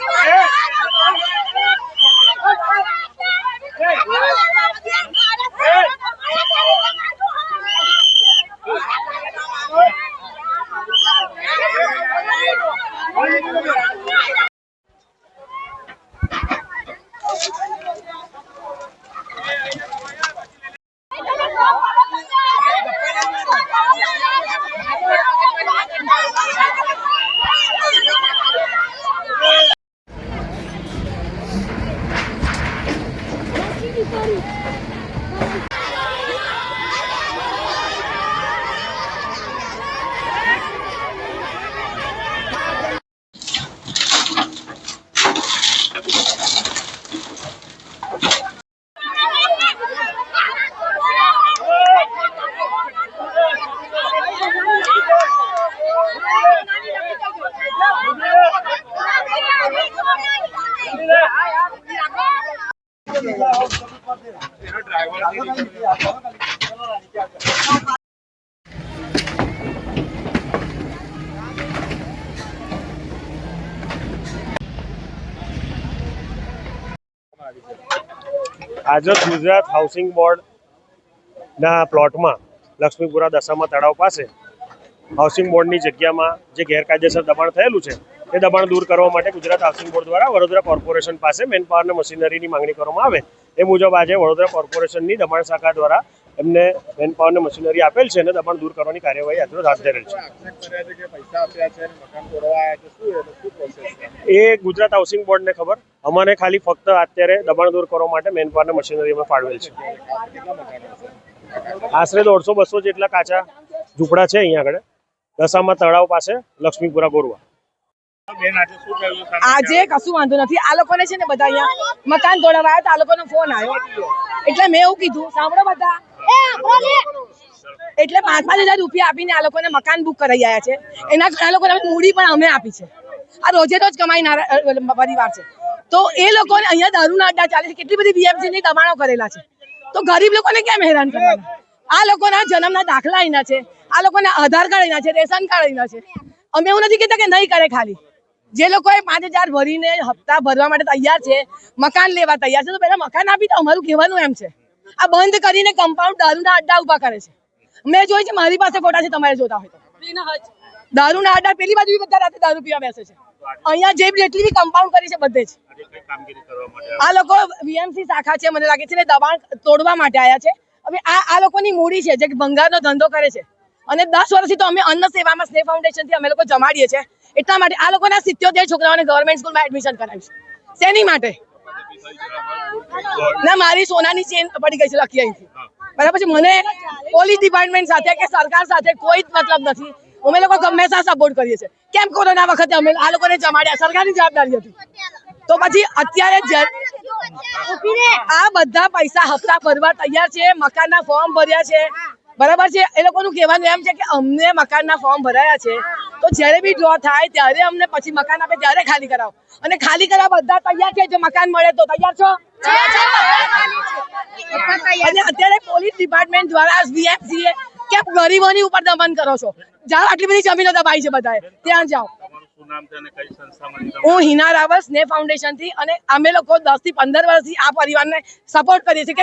Yeah. આજે Gujarat housing બોર્ડના પ્લોટમાં લક્ષ્મીપુરા દશામાં તળાવ પાસે હાઉસિંગ બોર્ડની જગ્યામાં જે ગેરકાયદેસર દબાણ થયેલું છે, એ દબાણ દૂર કરવા માટે ગુજરાત હાઉસિંગ બોર્ડ દ્વારા વડોદરા કોર્પોરેશન પાસે મેનપાવર અને મશીનરીની માંગણી કરવામાં આવે. એ મુજબ આજે વડોદરા કોર્પોરેશનની દમણ શાખા દ્વારા એમને મેન મશીનરી આપેલ છે અને દબાણ દૂર કરવાની કાર્યવાહી આજરોજ હાથ ધરેલ છે. એ ગુજરાત હાઉસિંગ બોર્ડને ખબર. અમારે ખાલી ફક્ત અત્યારે દબાણ દૂર કરવા માટે મેન પાવર મશીનરી અમે ફાળવેલ છે. આશરે દોઢસો બસો જેટલા કાચા ઝૂંપડા છે અહીંયા આગળ. દશામાં તળાવ પાસે લક્ષ્મીપુરા ગોરવા. આજે કશું વાંધો નથી. આ લોકોને છે ને બધા અહીંયા મકાન તોડવા આવ્યા તો આ લોકોનો ફોન આવ્યો. એટલે મેં એવું કીધું સાંભળો બધા. એટલે પાંચ પાંચ હજાર રૂપિયા આપીને આ લોકોને મકાન બુક કરાવી આવ્યા છે. એના ઘણા લોકોને મૂડી પણ અમે આપી છે. આ રોજે રોજ કમાઈનારા અ, પરિવાર છે. તો એ લોકોને અહીંયા દારૂના અડ્ડા ચાલે છે. કેટલી બધી બીએમસી ની દબાણો કરેલા છે. તો ગરીબ લોકોને કેમ હેરાન કરવાના? આ લોકોના જન્મના દાખલા અહીંના છે. આ લોકોના આધાર કાર્ડ અહીંના છે રેશન કાર્ડ અહીંના છે. અમે એવું નથી કહેતા કે નહીં કરે ખાલી. જે લોકોએ પાંચ હજાર ભરીને હપ્તા ભરવા માટે તૈયાર છે મકાન લેવા તૈયાર છે તો પહેલાં મકાન આપી તો અમારું કહેવાનું એમ છે. આ બંધ કરીને કમ્પાઉન્ડ દારૂના અડ્ડા ઊભા કરે છે. મેં જોઈ છે મારી પાસે ફોટા છે તમારે જોતા હોય તો. દારૂના અડ્ડા પેલી બાજુ બધા રાતે દારૂ પીવા બેસે છે. અહીંયા જે જેટલી બી કમ્પાઉન્ડ કરી છે બધે જ. આ લોકો વીએમસી શાખા છે મને લાગે છે ને દબાણ તોડવા માટે આવ્યા છે. હવે આ આ લોકોની મૂડી છે જે ભંગારનો ધંધો કરે છે. અને દસ વર્ષથી તો અમે અન્ન સેવામાં સ્નેહ ફાઉન્ડેશનથી અમે લોકો જમાડીએ છીએ. એટલા માટે આ લોકોના સિત્યોતેર છોકરાઓને ગવર્મેન્ટ સ્કૂલમાં એડમિશન કરાવીશ. શેની માટે? ના, મારી સોનાની ચેન પડી ગઈ છે લખી અહીંથી. બરાબર છે? મને પોલીસ ડિપાર્ટમેન્ટ સાથે કે સરકાર સાથે કોઈ જ મતલબ નથી. અમે લોકો હંમેશા સપોર્ટ કરીએ છીએ. કેમ કોરોના વખતે અમે આ લોકોને જમાડ્યા? સરકારની જવાબદારી હતી. તો પછી અત્યારે આ બધા પૈસા હપ્તા ભરવા તૈયાર છે, મકાનના ફોર્મ ભર્યા છે. બરાબર છે? એ લોકોનું કહેવાનું એમ છે કે અમને મકાનના ફોર્મ ભરાયા છે. તો જ્યારે બી ડ્રો થાય ત્યારે અમને પછી મકાન આપે ત્યારે ખાલી કરાવો. અને ખાલી કરાવવા બધા તૈયાર છે જો મકાન મળે તો તૈયાર છો? અને અત્યારે પોલીસ ડિપાર્ટમેન્ટ દ્વારા વીએમસીએ કે ગરીબોની ઉપર દમન કરો છો. જાઓ આટલી બધી જમીનો દબાઈ છે બધાએ. ત્યાં જાઓ. હું હિના રાવલ સ્નેહ ફાઉન્ડેશનથી અને અમે લોકો દસથી પંદર વર્ષથી આ પરિવારને સપોર્ટ કરીએ છીએ કે